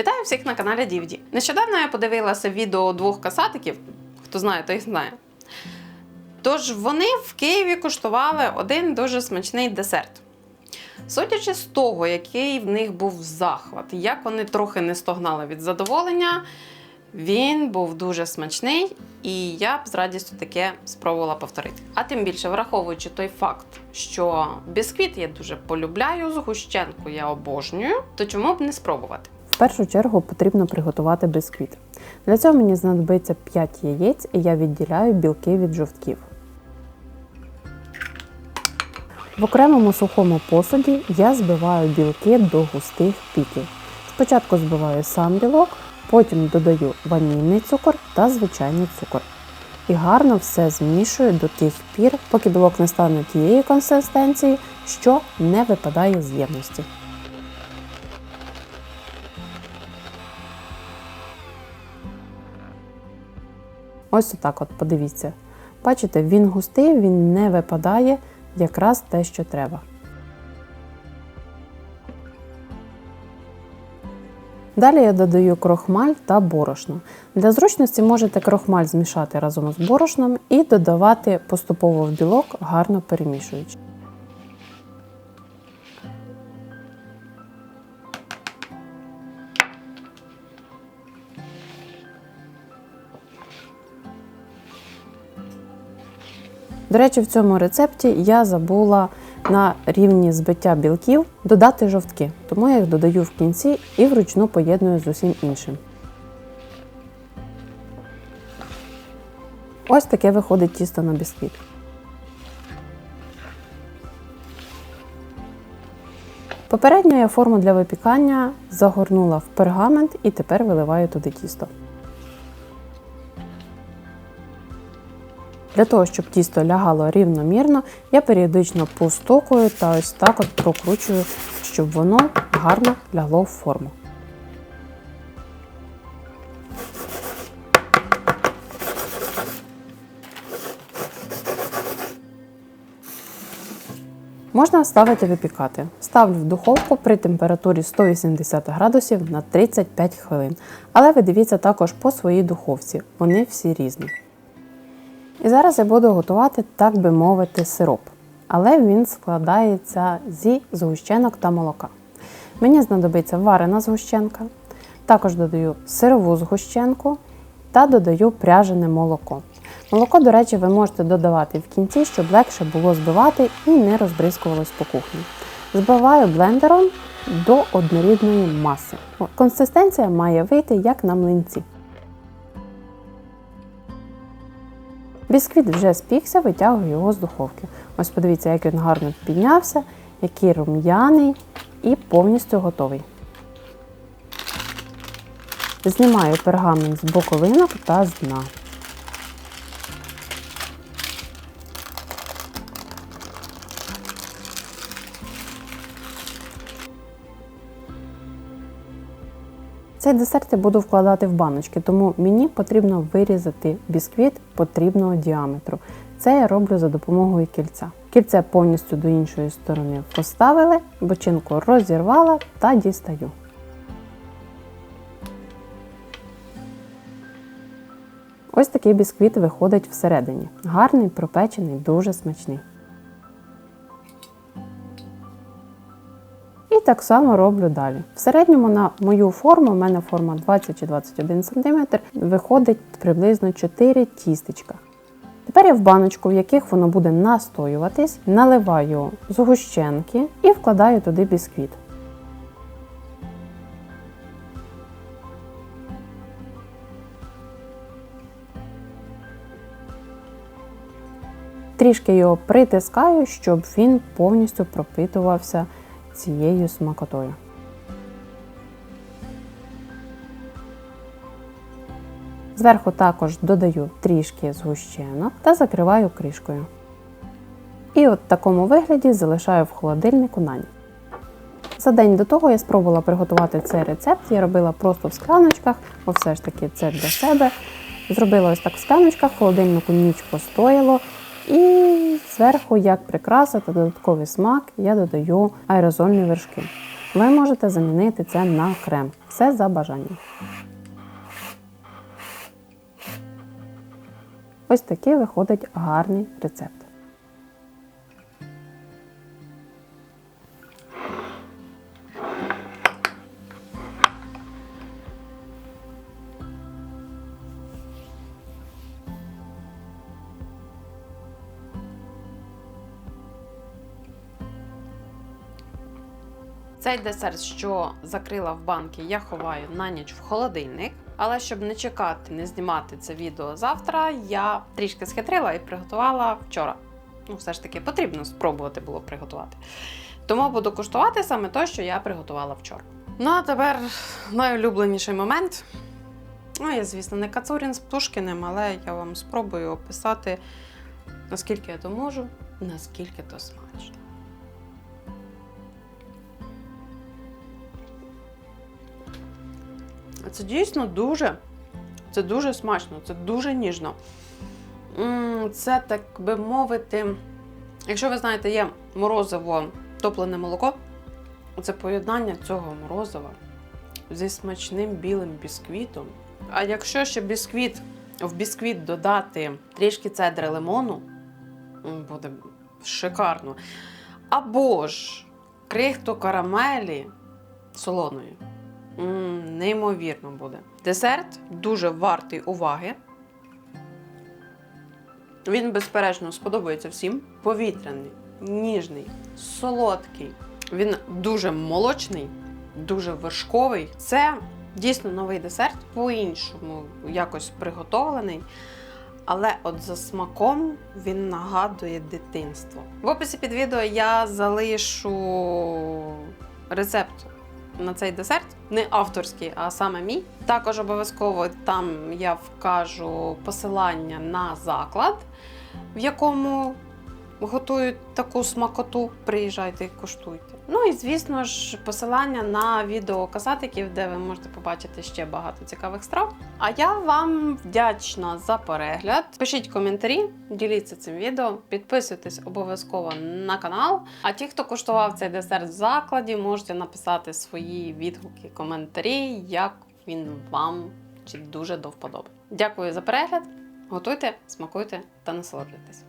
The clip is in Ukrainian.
Вітаю всіх на каналі DVD. Нещодавно я подивилася відео двох касатиків. Хто знає, той знає. Тож вони в Києві куштували один дуже смачний десерт. Судячи з того, який в них був захват, як вони трохи не стогнали від задоволення, він був дуже смачний, і я б з радістю таке спробувала повторити. А тим більше, враховуючи той факт, що бісквіт я дуже полюбляю, згущенку я обожнюю, то чому б не спробувати? Першу чергу потрібно приготувати бисквіт. Для цього мені знадобиться 5 яєць, і я відділяю білки від жовтків. В окремому сухому посуді я збиваю білки до густих піків. Спочатку збиваю сам білок, потім додаю ванільний цукор та звичайний цукор. І гарно все змішую до тих пір, поки білок не стане тієї консистенції, що не випадає з ємності. Ось отак от, подивіться. Бачите, він густий, він не випадає якраз те, що треба. Далі я додаю крохмаль та борошно. Для зручності можете крохмаль змішати разом з борошном і додавати поступово в білок, гарно перемішуючи. До речі, в цьому рецепті я забула на рівні збиття білків додати жовтки, тому я їх додаю в кінці і вручну поєдную з усім іншим. Ось таке виходить тісто на бісквіт. Попередньо я форму для випікання загорнула в пергамент і тепер виливаю туди тісто. Для того, щоб тісто лягало рівномірно, я періодично постукую та ось так от прокручую, щоб воно гарно лягло в форму. Можна ставити випікати. Ставлю в духовку при температурі 180 градусів на 35 хвилин. Але ви дивіться також по своїй духовці, вони всі різні. І зараз я буду готувати, так би мовити, сироп. Але він складається зі згущенок та молока. Мені знадобиться варена згущенка, також додаю сирову згущенку та додаю пряжене молоко. Молоко, до речі, ви можете додавати в кінці, щоб легше було збивати і не розбризкувалось по кухні. Збиваю блендером до однорідної маси. Консистенція має вийти як на млинці. Бісквіт вже спікся, витягую його з духовки. Ось подивіться, як він гарно піднявся, який рум'яний і повністю готовий. Знімаю пергамент з боковинок та з дна. Цей десерт я буду вкладати в баночки, тому мені потрібно вирізати бісквіт потрібного діаметру. Це я роблю за допомогою кільця. Кільце повністю до іншої сторони поставили, бочинку розірвала та дістаю. Ось такий бісквіт виходить всередині. Гарний, пропечений, дуже смачний. Так само роблю далі. В середньому на мою форму, у мене форма 20 чи 21 см, виходить приблизно 4 тістечка. Тепер я в баночку, в яких воно буде настоюватись, наливаю згущенки і вкладаю туди бісквіт. Трішки його притискаю, щоб він повністю пропитувався цією смакотою. Зверху також додаю трішки згущенок та закриваю кришкою. І от в такому вигляді залишаю в холодильнику на ніч. За день до того я спробувала приготувати цей рецепт. Я робила просто в скляночках, бо все ж таки це для себе. Зробила ось так в скляночках, в холодильнику ніч постояло. І зверху, як прикраса та додатковий смак, я додаю аерозольні вершки. Ви можете замінити це на крем. Все за бажанням. Ось такий виходить гарний рецепт. Цей десерт, що закрила в банки, я ховаю на ніч в холодильник. Але щоб не чекати, не знімати це відео завтра, я трішки схитрила і приготувала вчора. Ну, все ж таки, потрібно спробувати було приготувати. Тому буду куштувати саме те, що я приготувала вчора. Ну а тепер найулюбленіший момент. Ну, я, звісно, не Кацурін з Птушкіним, але я вам спробую описати, наскільки я то можу, наскільки то смачно. Це дійсно дуже, це дуже смачно, це дуже ніжно. Це, так би мовити, якщо ви знаєте, є морозиво топлене молоко, це поєднання цього морозива зі смачним білим бісквітом. А якщо ще бісквіт, в бісквіт додати трішки цедри лимону, буде шикарно. Або ж крихту карамелі солоної. М, неймовірно буде. Десерт дуже вартий уваги. Він, безперечно, сподобається всім. Повітряний, ніжний, солодкий. Він дуже молочний, дуже вершковий. Це дійсно новий десерт, по-іншому якось приготовлений. Але от за смаком він нагадує дитинство. В описі під відео я залишу рецепт на цей десерт, не авторський, а саме мій. Також обов'язково там я вкажу посилання на заклад, в якому готують таку смакоту. Приїжджайте і куштуйте. Ну і звісно ж, посилання на відео касатиків, де ви можете побачити ще багато цікавих страв. А я вам вдячна за перегляд. Пишіть коментарі, діліться цим відео, підписуйтесь обов'язково на канал. А ті, хто куштував цей десерт в закладі, можете написати свої відгуки, коментарі, як він вам чи дуже до вподоби. Дякую за перегляд. Готуйте, смакуйте та насолоджуйтесь.